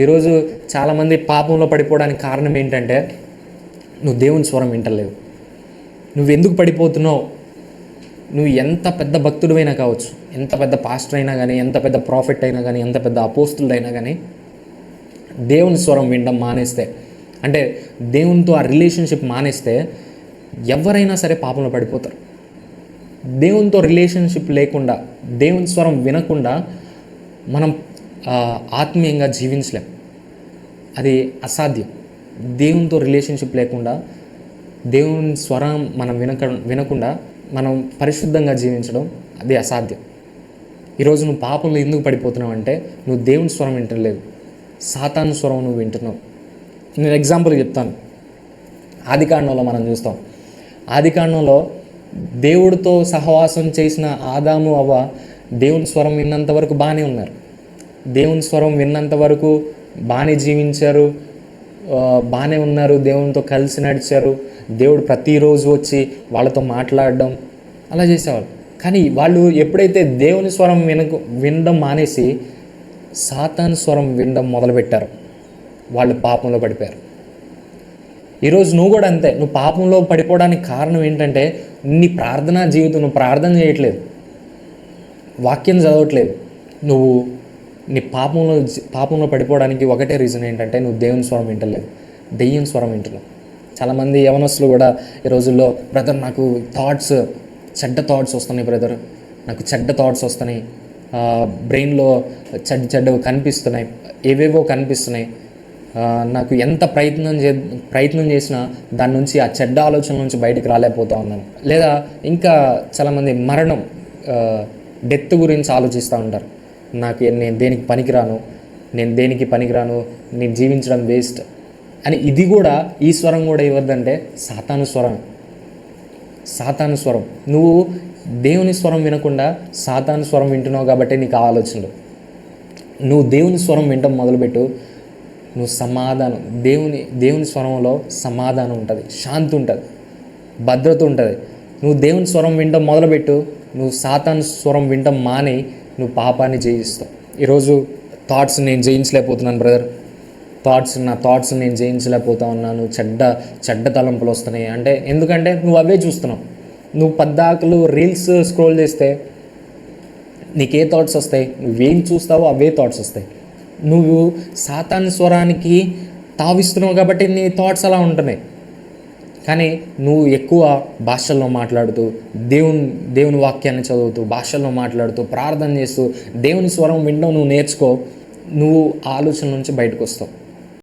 ఈరోజు చాలామంది పాపంలో పడిపోవడానికి కారణం ఏంటంటే నువ్వు దేవుని స్వరం వింటలేవు. నువ్వు ఎందుకు పడిపోతున్నావు? నువ్వు ఎంత పెద్ద భక్తుడివైనా కావచ్చు ఎంత పెద్ద పాస్టర్ అయినా కానీ ఎంత పెద్ద ప్రాఫిట్ అయినా కానీ ఎంత పెద్ద అపోస్తుడైనా కానీ దేవుని స్వరం వినడం మానేస్తే అంటే దేవునితో ఆ రిలేషన్షిప్ మానేస్తే ఎవరైనా సరే పాపంలో పడిపోతారు. దేవునితో రిలేషన్షిప్ లేకుండా దేవుని స్వరం వినకుండా మనం ఆత్మీయంగా జీవించలేం. అది అసాధ్యం. దేవునితో రిలేషన్షిప్ లేకుండా దేవుని స్వరం మనం వినక వినకుండా మనం పరిశుద్ధంగా జీవించడం అది అసాధ్యం. ఈరోజు నువ్వు పాపంలో ఎందుకు పడిపోతున్నావు అంటే నువ్వు దేవుని స్వరం వింటలేదు. సాతాను స్వరం నువ్వు వింటున్నావు. నేను ఎగ్జాంపుల్ చెప్తాను. ఆదికాండంలో మనం చూస్తాం. ఆదికాండంలో దేవుడితో సహవాసం చేసిన ఆదాము అవ్వ దేవుని స్వరం విన్నంత వరకు బాగానే ఉన్నారు. దేవుని స్వరం విన్నంత వరకు బాగానే జీవించారు. బాగానే ఉన్నారు. దేవునితో కలిసి నడిచారు. దేవుడు ప్రతిరోజు వచ్చి వాళ్ళతో మాట్లాడడం అలా చేసేవాళ్ళు. కానీ వాళ్ళు ఎప్పుడైతే దేవుని స్వరం వినకు వినడం మానేసి సాతాను స్వరం వినడం మొదలుపెట్టారు. వాళ్ళు పాపంలో పడిపోయారు. ఈరోజు నువ్వు కూడా అంతే. నువ్వు పాపంలో పడిపోవడానికి కారణం ఏంటంటే నీ ప్రార్థనా జీవితం నువ్వు ప్రార్థన చేయట్లేదు. వాక్యం చదవట్లేదు. నువ్వు నీ పాపంలో పాపంలో పడిపోవడానికి ఒకటే రీజన్ ఏంటంటే నువ్వు దేవుని స్వరం వింటలేదు. దెయ్యం స్వరం వింటలేవు చాలామంది యవనస్తులు కూడా ఈ రోజుల్లో బ్రదర్ నాకు థాట్స్ చెడ్డ థాట్స్ వస్తున్నాయి బ్రదర్. నాకు చెడ్డ థాట్స్ వస్తున్నాయి. బ్రెయిన్లో చెడ్డ చెడ్డవి కనిపిస్తున్నాయి. ఏవేవో కనిపిస్తున్నాయి. నాకు ఎంత ప్రయత్నం చే ప్రయత్నం చేసినా దాని నుంచి ఆ చెడ్డ ఆలోచన నుంచి బయటికి రాలేకపోతా ఉన్నాను. లేదా ఇంకా చాలామంది మరణం డెత్ గురించి ఆలోచిస్తూ ఉంటారు. నాకు నేను దేనికి పనికిరాను? నేను దేనికి పనికిరాను? నేను జీవించడం వేస్ట్. అని ఇది కూడా ఈ స్వరం కూడా ఇవ్వద్దంటే సాతాను స్వరం. సాతాను స్వరం. నువ్వు దేవుని స్వరం వినకుండా సాతాను స్వరం వింటున్నావు కాబట్టి నీకు ఆలోచనలు. నువ్వు దేవుని స్వరం వినటం మొదలుపెట్టు. నువ్వు సమాధానం. దేవుని దేవుని స్వరంలో సమాధానం ఉంటుంది. శాంతి ఉంటుంది. భద్రత ఉంటుంది. నువ్వు దేవుని స్వరం వినటం మొదలుపెట్టు. నువ్వు సాతాను స్వరం వినటం మాని నువ్వు పాపాన్ని జయిస్తావు. ఈరోజు థాట్స్ నేను జయించలేకపోతున్నాను బ్రదర్ థాట్స్ నా థాట్స్ నేను జయించలేకపోతా ఉన్నాను. చెడ్డ చెడ్డ తలంపులు వస్తున్నాయి. అంటే ఎందుకంటే నువ్వు అవే చూస్తున్నావు. నువ్వు పద్దాకులు రీల్స్ స్క్రోల్ చేస్తే నీకే థాట్స్ వస్తాయి? నువ్వేం చూస్తావో అవే థాట్స్ వస్తాయి. నువ్వు సాతాన్ స్వరానికి తావిస్తున్నావు కాబట్టి నీ థాట్స్ అలా ఉంటున్నాయి. కానీ నువ్వు ఎక్కువ భాషల్లో మాట్లాడుతూ దేవుని దేవుని వాక్యాన్ని చదువుతూ భాషల్లో మాట్లాడుతూ ప్రార్థన చేస్తూ దేవుని స్వరం వినడం నువ్వు నేర్చుకో నువ్వు ఆలోచన నుంచి బయటకు వస్తావు.